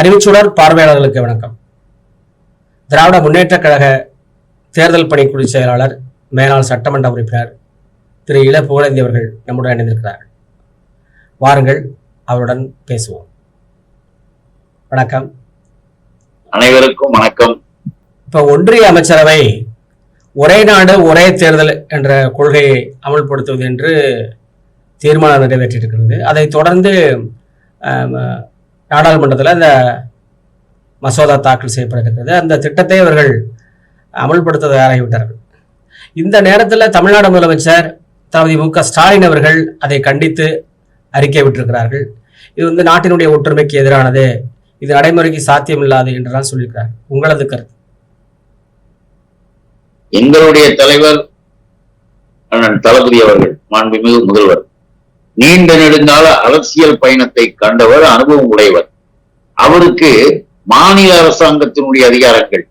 அறிவுச்சுடர் பார்வையாளர்களுக்கு வணக்கம். திராவிட முன்னேற்றக் கழக தேர்தல் பணிக்குழு செயலாளர் மேலாள் சட்டமன்ற உறுப்பினர் திரு இள புகழேந்தி அவர்கள் நம்முடன் இணைந்திருக்கிறார் வாருங்கள் அவருடன் பேசுவோம். வணக்கம். அனைவருக்கும் வணக்கம். இப்போ ஒன்றிய அமைச்சரவை ஒரே நாடு ஒரே தேர்தல் என்ற கொள்கையை அமல்படுத்துவது என்று தீர்மானம் நிறைவேற்றியிருக்கிறது. அதைத் தொடர்ந்து நாடாளுமன்றத்தில் அந்த மசோதா தாக்கல் செய்யப்பட்டிருக்கிறது. அந்த திட்டத்தை அவர்கள் அமல்படுத்த தயாராகிவிட்டார்கள். இந்த நேரத்தில் தமிழ்நாடு முதலமைச்சர் தளபதி மு க ஸ்டாலின் அவர்கள் அதை கண்டித்து அறிக்கை விட்டிருக்கிறார்கள். இது வந்து நாட்டினுடைய ஒற்றுமைக்கு எதிரானது. இது நடைமுறைக்கு சாத்தியமில்லாது என்றெல்லாம் சொல்லியிருக்கிறார். உங்களது கருத்து? எங்களுடைய தலைவர் அண்ணன் தளபதி அவர்கள் மாண்புமிகு முதல்வர். நீண்ட நெடுங்கால அரசியல் பயணத்தை கண்டவர் அனுபவம் உடையவர். அவருக்கு மாநில அரசாங்கத்தினுடைய அதிகாரங்கள்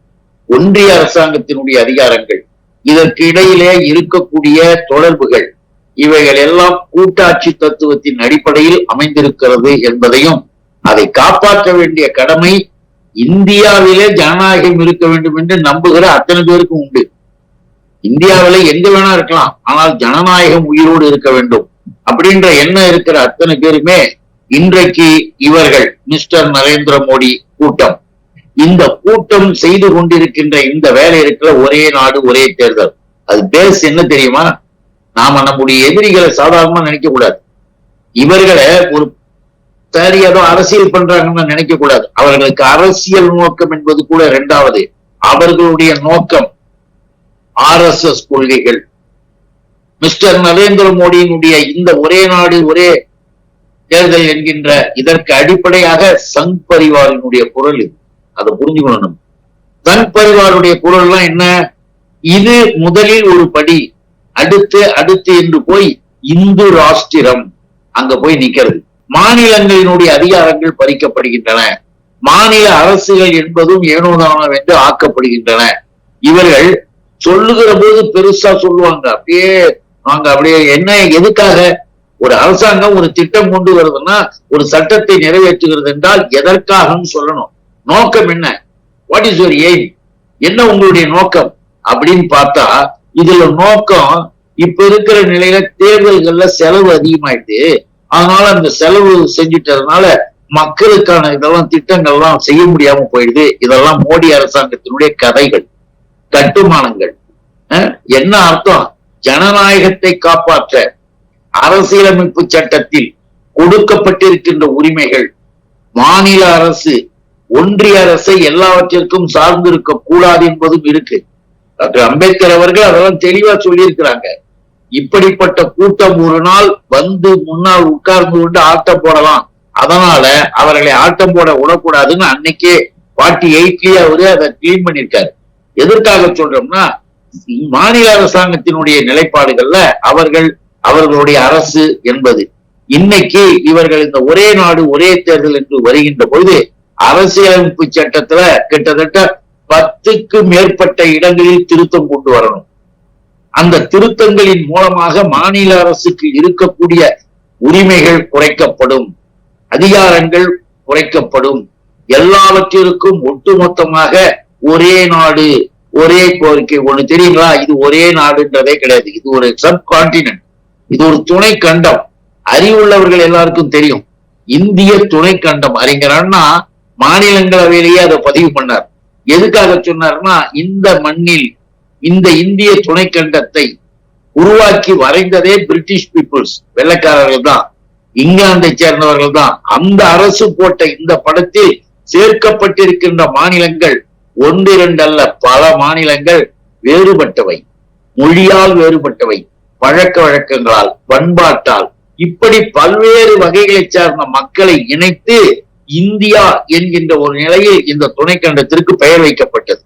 ஒன்றிய அரசாங்கத்தினுடைய அதிகாரங்கள் இதற்கு இடையிலே இருக்கக்கூடிய தொடர்புகள் இவைகள் எல்லாம் கூட்டாட்சி தத்துவத்தின் அடிப்படையில் அமைந்திருக்கிறது என்பதையும் அதை காப்பாற்ற வேண்டிய கடமை இந்தியாவிலே ஜனநாயகம் இருக்க வேண்டும் என்று நம்புகிற அத்தனை பேருக்கும் உண்டு. இந்தியாவில எங்க வேணா இருக்கலாம் ஆனால் ஜனநாயகம் உயிரோடு இருக்க வேண்டும். அப்படின்ற எண்ணம் இருக்கிற அத்தனை பேருமே இன்றைக்கு இவர்கள் மிஸ்டர் நரேந்திர மோடி கூட்டம். இந்த கூட்டம் செய்து கொண்டிருக்கின்ற இந்த வேலை இருக்கிற ஒரே நாடு ஒரே தேர்தல். அது பேஸ் என்ன தெரியுமா? நாம நம்முடைய எதிரிகளை சாதாரணமா நினைக்க கூடாது. இவர்களை ஒரு சரி ஏதோ அரசியல் பண்றாங்கன்னு நினைக்க கூடாது. அவர்களுக்கு அரசியல் நோக்கம் என்பது கூட இரண்டாவது அவர்களுடைய நோக்கம் ஆர்எஸ்எஸ் கொள்கைகள். மிஸ்டர் நரேந்திர மோடியினுடைய இந்த ஒரே நாடு ஒரே தேர்தல் என்கின்ற இதற்கு அடிப்படையாக சங் பரிவாரினுடைய குரல் இது. அதை புரிஞ்சுக்கணும். நம்ம. சங் பரிவாருடைய குரல்லாம் என்ன? இது முதலில் ஒரு படி அடுத்து அடுத்து என்று போய் இந்து ராஷ்டிரம் அங்க போய் நிக்கிறது. மாநிலங்களினுடைய அதிகாரங்கள் பறிக்கப்படுகின்றன. மாநில அரசுகள் என்பதும் ஏனோதானம் என்று ஆக்கப்படுகின்றன. இவர்கள் சொல்லுகிற போது பெருசா சொல்லுவாங்க. அப்படியே நாங்க அப்படியே என்ன எதுக்காக ஒரு அரசாங்கம் ஒரு திட்டம் கொண்டு வருதுன்னா ஒரு சட்டத்தை நிறைவேற்றுகிறது என்றால் எதற்காகன்னு சொல்லணும். நோக்கம் என்ன? வாட் இஸ் யுவர் எய்ம் என்ன உங்களுடைய நோக்கம்? அப்படின்னு பார்த்தா இதுல நோக்கம் இப்ப இருக்கிற நிலையில தேர்தல்கள்ல செலவு அதிகமாயிட்டு அதனால அந்த செலவு செஞ்சுட்டதுனால மக்களுக்கான இதெல்லாம் திட்டங்கள்லாம் செய்ய முடியாம போயிடுது. இதெல்லாம் மோடி அரசாங்கத்தினுடைய கதைகள் கட்டுமானங்கள். என்ன அர்த்தம்? ஜனநாயகத்தை காப்பாற்ற அரசியலமைப்பு சட்டத்தில் கொடுக்கப்பட்டிருக்கின்ற உரிமைகள் மாநில அரசு ஒன்றிய அரசை எல்லாவற்றிற்கும் சார்ந்திருக்க கூடாது என்பதும் இருக்கு. டாக்டர் அம்பேத்கர் அவர்கள் அதெல்லாம் தெளிவா சொல்லியிருக்கிறாங்க. இப்படிப்பட்ட கூட்டம் ஒரு நாள் வந்து முன்னால் உட்கார்ந்து கொண்டு ஆட்டம் போடலாம். அதனால அவர்களை ஆட்டம் போட விடக்கூடாதுன்னு அன்னைக்கே ஃபார்ட்டி எயிட்லயே அவரு அதை கிளீன் பண்ணிருக்காரு எதற்காக சொல்றோம்னா மாநில அரசாங்கத்தினுடைய நிலைப்பாடுகள்ல அவர்கள் அவர்களுடைய அரசு என்பது. இன்னைக்கு இவர்கள் இந்த ஒரே நாடு ஒரே தேர்தல் என்று வருகின்ற பொழுது அரசியலமைப்பு சட்டத்துல கிட்டத்தட்ட பத்துக்கு மேற்பட்ட இடங்களில் திருத்தம் கொண்டு வரணும். அந்த திருத்தங்களின் மூலமாக மாநில அரசுக்கு இருக்கக்கூடிய உரிமைகள் குறைக்கப்படும். அதிகாரங்கள் குறைக்கப்படும். எல்லாவற்றிற்கும் ஒட்டுமொத்தமாக ஒரே நாடு ஒரே கோரிக்கை ஒண்ணு. தெரியுங்களா? இது ஒரே நாடுன்றதே கிடையாது. இது ஒரு சப் கான்டினென்ட் இது ஒரு துணை கண்டம் அறிவுள்ளவர்கள் எல்லாருக்கும் தெரியும். இந்திய துணை கண்டம் அறிஞர் அண்ணா மாநிலங்களவையிலேயே அதை பதிவு பண்ணார். எதுக்காக சொன்னார்னா இந்த மண்ணில் இந்த இந்திய துணை கண்டத்தை உருவாக்கி வரைந்ததே பிரிட்டிஷ் பீப்புள்ஸ். வெள்ளைக்காரர்கள் தான். இங்கிலாந்தை சேர்ந்தவர்கள் தான். அந்த அரசு போட்ட இந்த படத்தில் சேர்க்கப்பட்டிருக்கின்ற மாநிலங்கள் ஒன்று பல மாநிலங்கள் வேறுபட்டவை. மொழியால் வேறுபட்டவை. பழக்க வழக்கங்களால் பண்பாட்டால். இப்படி பல்வேறு வகைகளை சார்ந்த மக்களை இணைத்து இந்தியா என்கின்ற ஒரு நிலையில் இந்த துணைக்கண்டத்திற்கு பெயர் வைக்கப்பட்டது.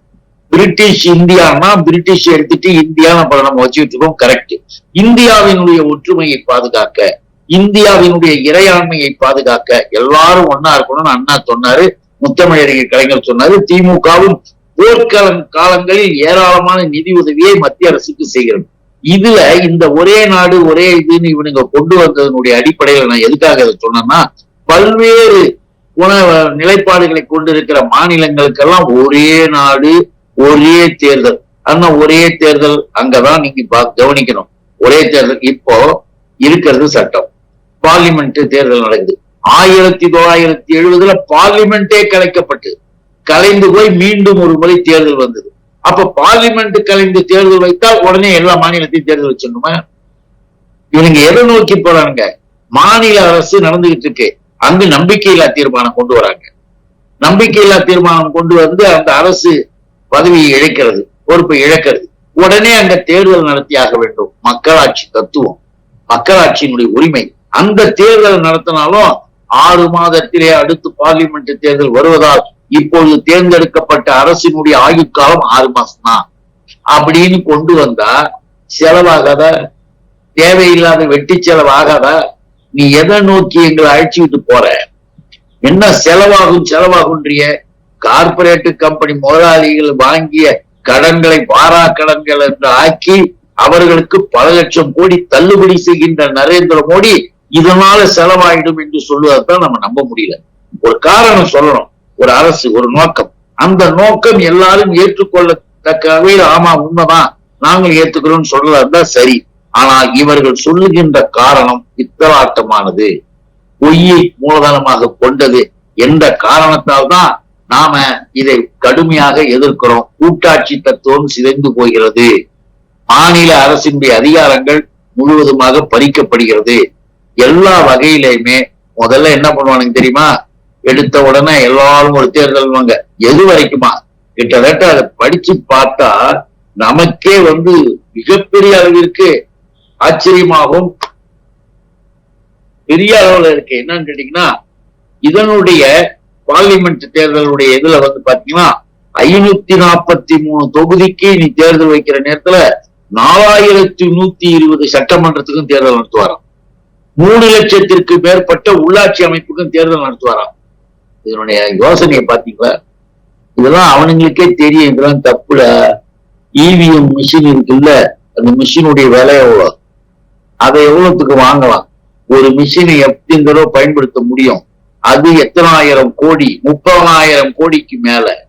பிரிட்டிஷ் இந்தியானா பிரிட்டிஷ் எடுத்துட்டு இந்தியா நம்ம நம்ம வச்சுக்கிட்டு இருக்கோம் கரெக்ட். இந்தியாவினுடைய ஒற்றுமையை பாதுகாக்க இந்தியாவினுடைய இறையாண்மையை பாதுகாக்க எல்லாரும் ஒன்னா இருக்கணும்னு அண்ணா சொன்னாரு. முத்தமிழறிஞர் கலைஞர் சொன்னாரு திமுகவும் போர்க்காலம் காலங்களில் ஏராளமான நிதி உதவியை மத்திய அரசுக்கு செய்கிறது. இதுல இந்த ஒரே நாடு ஒரே இதுன்னு இவனுங்க கொண்டு வந்ததனுடைய அடிப்படையில நான் எதுக்காக இதை சொன்னேன்னா பல்வேறு குண நிலைப்பாடுகளை கொண்டிருக்கிற மாநிலங்களுக்கெல்லாம் ஒரே நாடு ஒரே தேர்தல். ஆனா ஒரே தேர்தல் அங்கதான் நீங்க பா- கவனிக்கணும். ஒரே தேர்தல் இப்போ இருக்கிறது சட்டம். பார்லிமெண்ட் தேர்தல் நடக்குது. ஆயிரத்தி தொள்ளாயிரத்தி எழுபதுல பார்லிமெண்டே கலைக்கப்பட்டு கலைந்து போய் மீண்டும் ஒரு முறை தேர்தல் வந்தது. அப்ப பார்லிமெண்ட் கலைந்து தேர்தல் வைத்தால் உடனே எல்லா மாநிலத்தையும் தேர்தல் வச்சிடணுமா? இவங்க எதை நோக்கி போறாங்க? மாநில அரசு நடந்துகிட்டு இருக்கு. அங்கு நம்பிக்கையில்லா தீர்மானம் கொண்டு வராங்க. நம்பிக்கையில்லா தீர்மானம் கொண்டு வந்து அந்த அரசு பதவியை இழைக்கிறது பொறுப்பை இழக்கிறது. உடனே அங்க தேர்தல் நடத்தியாக வேண்டும். மக்களாட்சி தத்துவம் மக்களாட்சியினுடைய உரிமை. அந்த தேர்தல் நடத்தினாலும் ஆறு மாதத்திலே அடுத்து பார்லிமெண்ட் தேர்தல் வருவதால் இப்பொழுது தேர்ந்தெடுக்கப்பட்ட அரசினுடைய ஆயுட்காலம் ஆறு மாசம் தான் அப்படின்னு கொண்டு வந்தா செலவாகாத தேவையில்லாத வெட்டி செலவாகாத நீ எதை நோக்கி எங்களை அழைச்சிக்கிட்டு போற? என்ன செலவாகும் செலவாகுன்றிய கார்பரேட் கம்பெனி முதலாளிகள் வாங்கிய கடன்களை வாரா கடன்கள் என்று ஆக்கி அவர்களுக்கு பல லட்சம் கோடி தள்ளுபடி செய்கின்ற நரேந்திர மோடி இதனால செலவாயிடும் என்று சொல்லுவதான் நம்ம நம்ப முடியல. ஒரு காரணம் சொல்லணும். ஒரு அரசு ஒரு நோக்கம். அந்த நோக்கம் எல்லாரும் ஏற்றுக்கொள்ளத்தக்க வகையில் ஆமா உண்மைதான். நாங்கள் ஏத்துக்கிறோம் சொல்றதா சரி. ஆனால் இவர்கள் சொல்லுகின்ற காரணம் பித்தலாட்டமானது பொய்யை மூலதனமாக கொண்டது என்ற காரணத்தால் தான் நாம இதை கடுமையாக எதிர்க்கிறோம். கூட்டாட்சி தத்துவம் சிதைந்து போகிறது. மாநில அரசினுடைய அதிகாரங்கள் முழுவதுமாக பறிக்கப்படுகிறது. எல்லா வகையிலையுமே முதல்ல என்ன பண்ணுவானுங்க தெரியுமா? எடுத்த உடனே எல்லாரும் ஒரு தேர்தல் வாங்க. எது வரைக்குமா? கிட்டத்தட்ட அதை படிச்சு பார்த்தா நமக்கே வந்து மிகப்பெரிய அளவிற்கு ஆச்சரியமாகவும் பெரிய அளவுல இருக்கு. என்னன்னு கேட்டீங்கன்னா இதனுடைய பார்லிமெண்ட் தேர்தலுடைய இதுல வந்து பாத்தீங்கன்னா ஐநூத்தி நாற்பத்தி மூணு தொகுதிக்கு நீ தேர்தல் வைக்கிற நேரத்துல நாலாயிரத்தி நூத்தி இருபது சட்டமன்றத்துக்கும் தேர்தல் நடத்துவாராம். மூணு லட்சத்திற்கு மேற்பட்ட உள்ளாட்சி அமைப்புக்கும் தேர்தல் நடத்துவாராம் இதனுடைய யோசனையை பாத்தீங்களா இதெல்லாம் அவனுங்களுக்கே தெரியும். இதெல்லாம் தப்புல. இவிஎம் மிஷின் இருக்குல்ல. அந்த மிஷினுடைய விலை எவ்வளவு அதை எவ்வளவுக்கு வாங்கலாம்? ஒரு மிஷினை எப்படிங்கிறதோ பயன்படுத்த முடியும்? அது எத்தனாயிரம் கோடி? முப்பதாயிரம் கோடிக்கு மேல.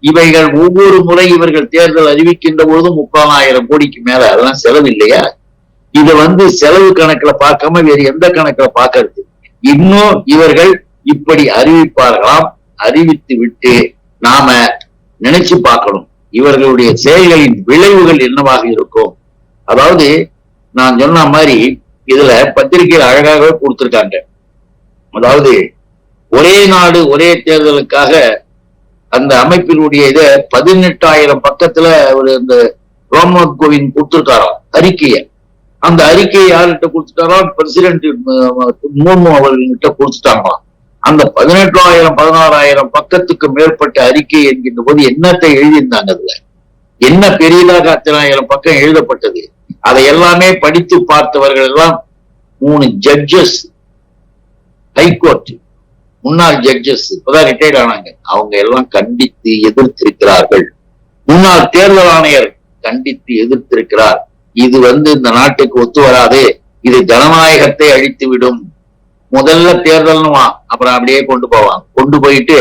இவைகள் ஒவ்வொரு முறை இவர்கள் தேர்தல் அறிவிக்கின்ற பொழுதும் முப்பதாயிரம் கோடிக்கு மேல. அதெல்லாம் செலவு இல்லையா? இத வந்து செலவு கணக்குல பார்க்காம வேறு எந்த கணக்குல பார்க்கறது? இன்னும் இவர்கள் இப்படி அறிவிப்பார்களாம் அறிவித்து விட்டு நாம நினைச்சு பார்க்கணும். இவர்களுடைய செயல்களின் விளைவுகள் என்னவாக இருக்கும்? அதாவது நான் சொன்ன மாதிரி இதுல பத்திரிகையில் அழகாகவே கொடுத்திருக்காங்க. அதாவது ஒரே நாடு ஒரே தேர்தலுக்காக அந்த அமைப்பினுடைய இத பதினெட்டாயிரம் பக்கத்துல ஒரு இந்த ராம்நாத் கோவிந்த் கொடுத்திருக்காராம் அறிக்கையை. அந்த அறிக்கையை யார்கிட்ட கொடுத்துட்டாராம் பிரசிடென்ட் முர்மு அவர்கள்கிட்ட கொடுத்துட்டாங்களாம் அந்த பதினெட்டாயிரம் பதினாறாயிரம் பக்கத்துக்கு மேற்பட்ட அறிக்கை என்கின்ற போது என்னத்தை எழுதியிருந்தாங்க அதுல? என்ன பெரியதாக அத்தனாயிரம் பக்கம் எழுதப்பட்டது? அதை எல்லாமே படித்து பார்த்தவர்கள் எல்லாம் மூணு ஜட்ஜஸ் ஹைகோர்ட் முன்னாள் ஜட்ஜஸ் இப்பதான் ரிட்டையர்ட் ஆனாங்க. அவங்க எல்லாம் கண்டித்து எதிர்த்திருக்கிறார்கள். முன்னாள் தேர்தல் ஆணையர் கண்டித்து எதிர்த்திருக்கிறார். இது வந்து இந்த நாட்டுக்கு ஒத்து வராது. இது ஜனநாயகத்தை அழித்து விடும் முதல்ல தேர்தல்னுவான் அப்புறம் அப்படியே கொண்டு போவான். கொண்டு போயிட்டு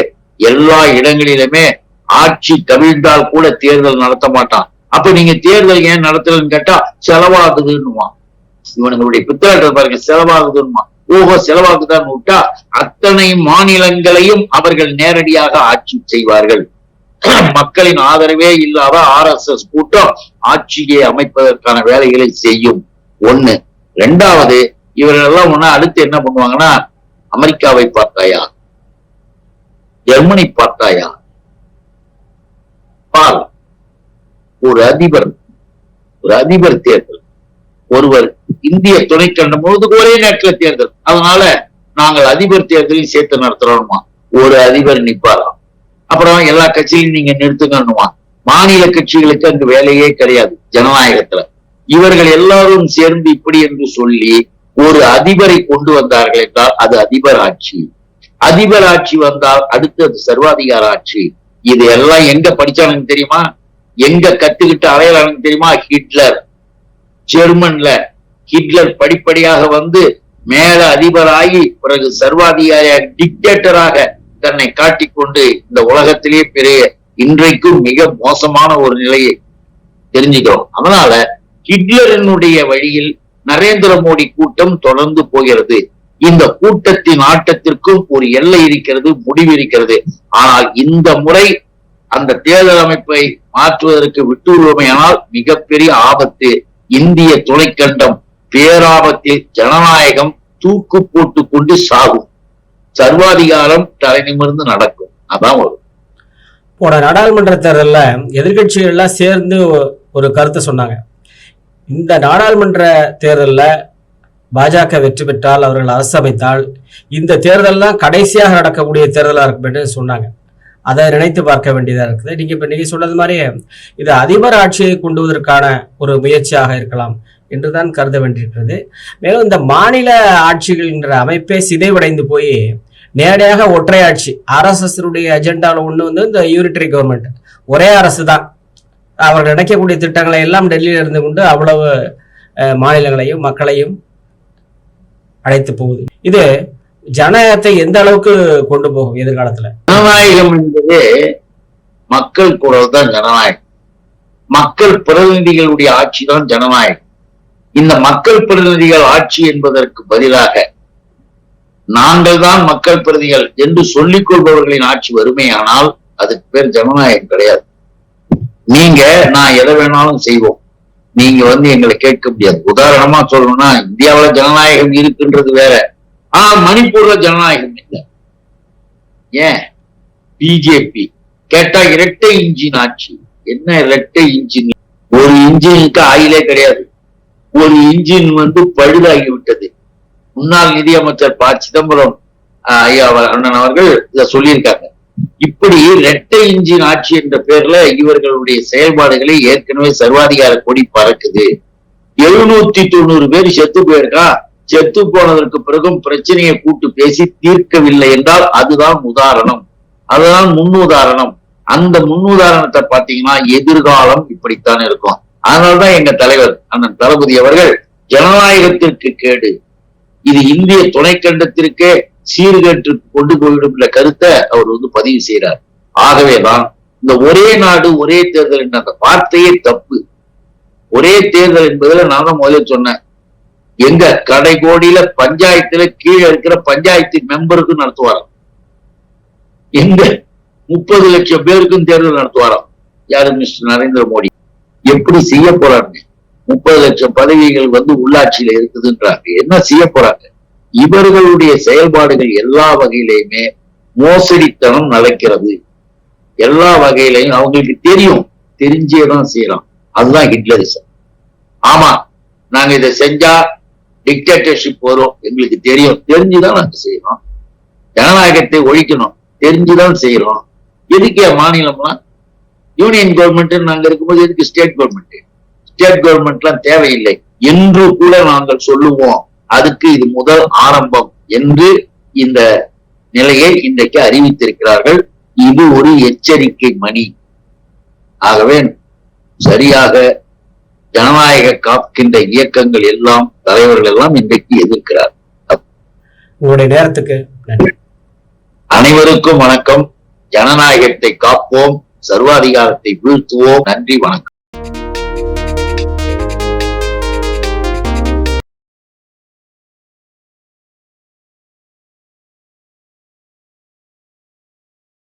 எல்லா இடங்களிலுமே ஆட்சி கவிழ்ந்தால் கூட தேர்தல் நடத்த மாட்டான். அப்ப நீங்க தேர்தல் ஏன் நடத்தலன்னு கேட்டா செலவாகுதுன்னுவான் இவனுங்களுடைய பித்தளை பாருங்க செலவாகுதுன்னுமா? ஓஹோ செலவாகுதான்னு விட்டா அத்தனை மாநிலங்களையும் அவர்கள் நேரடியாக ஆட்சி செய்வார்கள். மக்களின் ஆதரவே இல்லாத ஆர் எஸ் எஸ் கூட்டம் ஆட்சியை அமைப்பதற்கான வேலைகளை செய்யும். ஒண்ணு. ரெண்டாவது இவர்களெல்லாம் ஒண்ணா அடுத்து என்ன பண்ணுவாங்கன்னா அமெரிக்காவை பார்த்தாயா? ஜெர்மனி பார்த்தாயா? பால். ஒரு அதிபர் ஒரு அதிபர் தேர்தல். ஒருவர் இந்திய துணைக்கண்டம் முழுவதுக்கு ஒரே நேரத்தில் தேர்தல். அதனால நாங்கள் அதிபர் தேர்தலில் சேர்த்து நடத்துறோமா ஒரு அதிபர் நிப்பாராம் அப்புறம் எல்லா கட்சியும் நீங்க நிறுத்துங்கன்னுமா மாநில கட்சிகளுக்கு அங்கு வேலையே கிடையாது ஜனநாயகத்துல. இவர்கள் எல்லாரும் சேர்ந்து இப்படி என்று சொல்லி ஒரு அதிபரை கொண்டு வந்தார்கள் என்றால் அது அதிபர் ஆட்சி. அதிபர் ஆட்சி வந்தால் அடுத்தது சர்வாதிகார ஆட்சி. இது எல்லாம் எங்க படிச்சானுங்க தெரியுமா? எங்க கத்துக்கிட்டு அலையலானுங்க தெரியுமா? ஹிட்லர். ஜெர்மன்ல ஹிட்லர் படிப்படியாக வந்து மேல அதிபராகி பிறகு சர்வாதிகாரியாக டிக்டேட்டராக தன்னை காட்டிக்கொண்டு இந்த உலகத்திலே பெரிய இன்றைக்கும் மிக மோசமான ஒரு நிலையை தெரிஞ்சுக்கிறோம். அதனால ஹிட்லரினுடைய வழியில் நரேந்திர மோடி கூட்டம் தொடர்ந்து போகிறது. இந்த கூட்டத்தின் ஆட்டத்திற்கும் ஒரு எல்லை இருக்கிறது முடிவு இருக்கிறது. ஆனால் இந்த முறை அந்த தேர்தல் அமைப்பை மாற்றுவதற்கு விட்டுள்ளமையானால் மிகப்பெரிய ஆபத்து. இந்திய துணைக்கண்டம் பேராபத்தில் ஜனநாயகம் தூக்கு போட்டு கொண்டு சாகும். சர்வாதிகாரம் தலை நிமிர்ந்து நடக்கும். அதான் வரும் போன நாடாளுமன்ற தேர்தலில் எதிர்கட்சிகள்லாம் சேர்ந்து ஒரு கருத்தை சொன்னாங்க. இந்த நாடாளுமன்ற தேர்தலில் பாஜக வெற்றி பெற்றால் அவர்கள் அரசு அமைத்தால் இந்த தேர்தல்லாம் கடைசியாக நடக்கக்கூடிய தேர்தலாக இருக்கும் என்று சொன்னாங்க. அதை நினைத்து பார்க்க வேண்டியதாக இருக்குது. நீங்க இப்போ நீங்க சொன்னது மாதிரி இது அதிபர் ஆட்சியை கொண்டுவதற்கான ஒரு முயற்சியாக இருக்கலாம் என்றுதான் கருத வேண்டியிருக்கிறது. மேலும் இந்த மாநில ஆட்சிகள் என்ற அமைப்பே சிதைவடைந்து போய் நேரடியாக ஒற்றையாட்சி ஆர்எஸ்எஸ்னுடைய அஜெண்டாவில் ஒன்று வந்து இந்த யூனிட்டரி கவர்மெண்ட் ஒரே அரசு தான். அவர்கள் நினைக்கக்கூடிய திட்டங்களை எல்லாம் டெல்லியில் இருந்து கொண்டு அவ்வளவு அஹ், மாநிலங்களையும் மக்களையும் அழைத்து போகுது. இது ஜனநாயகத்தை எந்த அளவுக்கு கொண்டு போகும் எதிர்காலத்துல? ஜனநாயகம் என்பது மக்கள் குரல் தான் ஜனநாயகம். மக்கள் பிரதிநிதிகளுடைய ஆட்சி தான் ஜனநாயகம். இந்த மக்கள் பிரதிநிதிகள் ஆட்சி என்பதற்கு பதிலாக நாங்கள் தான் மக்கள் பிரதிகள் என்று சொல்லிக் கொள்பவர்களின் ஆட்சி வறுமையானால் அதுக்கு பேர் ஜனநாயகம் கிடையாது. நீங்க நான் எதை வேணாலும் செய்வோம். நீங்க வந்து எங்களை கேட்க முடியாது. உதாரணமா சொல்லணும்னா இந்தியாவுல ஜனநாயகம் இருக்குன்றது வேற. ஆனா மணிப்பூர்ல ஜனநாயகம் இல்லை. ஏன்? பிஜேபி கேட்டா இரட்டை இன்ஜின் ஆட்சி. என்ன இரட்டை இன்ஜின்? ஒரு இன்ஜினுக்கு ஆயிலே கிடையாது. ஒரு இன்ஜின் வந்து பழுதாகி விட்டது முன்னாள் நிதியமைச்சர் ப. சிதம்பரம் ஐயா அண்ணன் அவர்கள் இத சொல்லியிருக்காங்க. இப்படி இரட்டை இன்ஜின் ஆட்சி என்ற பேர்ல இவர்களுடைய செயல்பாடுகளை ஏற்கனவே சர்வாதிகார கொடி பறக்குது. எழுநூத்தி தொண்ணூறு பேர் செத்து போயிருக்கா? செத்து போனதற்கு பிறகும் பிரச்சனையை கூட்டு பேசி தீர்க்கவில்லை என்றால் அதுதான் உதாரணம். அதுதான் முன்னுதாரணம். அந்த முன்னுதாரணத்தை பாத்தீங்கன்னா எதிர்காலம் இப்படித்தான் இருக்கும். அதனாலதான் எங்க தலைவர் அண்ணன் தளபதி அவர்கள் ஜனநாயகத்திற்கு கேடு. இது இந்திய துணைக்கண்டத்திற்கே சீர்கேட்டு கொண்டு போயிடும் என்ற கருத்தை அவர் வந்து பதிவு செய்யறார் ஆகவேதான் இந்த ஒரே நாடு ஒரே தேர்தல் என்ற அந்த வார்த்தையே தப்பு. ஒரே தேர்தல் என்பதுல நான் தான் முதல்ல சொன்னேன். எங்க கடைகோடியில பஞ்சாயத்துல கீழே இருக்கிற பஞ்சாயத்து மெம்பருக்கு நடத்துவாராம். எங்க முப்பது லட்சம் பேருக்கும் தேர்தல் நடத்துவாராம். யாரு மிஸ்டர் நரேந்திர மோடி? எப்படி செய்ய போறாருன்னு. முப்பது லட்சம் பதவிகள் வந்து உள்ளாட்சியில இருக்குதுன்றாங்க. என்ன செய்ய போறாங்க? இவர்களுடைய செயல்பாடுகள் எல்லா வகையிலையுமே மோசடித்தனம் நடக்கிறது. எல்லா வகையிலையும் அவங்களுக்கு தெரியும். தெரிஞ்சேதான் செய்யலாம். அதுதான் ஹிட்லரிசம். ஆமா நாங்க இதை செஞ்சா டிக்டேட்டர்ஷிப் வரும். எங்களுக்கு தெரியும். தெரிஞ்சுதான் நாங்க செய்யறோம். ஜனநாயகத்தை ஒழிக்கணும். தெரிஞ்சுதான் செய்யறோம். எதுக்கு மாநிலம்லாம்? யூனியன் கவர்மெண்ட் நாங்க இருக்கும்போது எதுக்கு ஸ்டேட் கவர்மெண்ட் ஸ்டேட் கவர்மெண்ட்லாம் தேவையில்லை. என்று கூட நாங்கள் சொல்லுவோம். அதுக்கு இது முதல் ஆரம்பம் என்று இந்த நிலையை இன்றைக்கு அறிவித்திருக்கிறார்கள். இது ஒரு எச்சரிக்கை மணி. ஆகவே சரியாக ஜனநாயக காக்கின்ற இயக்கங்கள் எல்லாம் தலைவர்கள் எல்லாம் இன்றைக்கு எதிர்க்கிறார். உங்களுடைய நேரத்துக்கு அனைவருக்கும் வணக்கம். ஜனநாயகத்தை காப்போம். சர்வாதிகாரத்தை வீழ்த்துவோம். நன்றி வணக்கம்.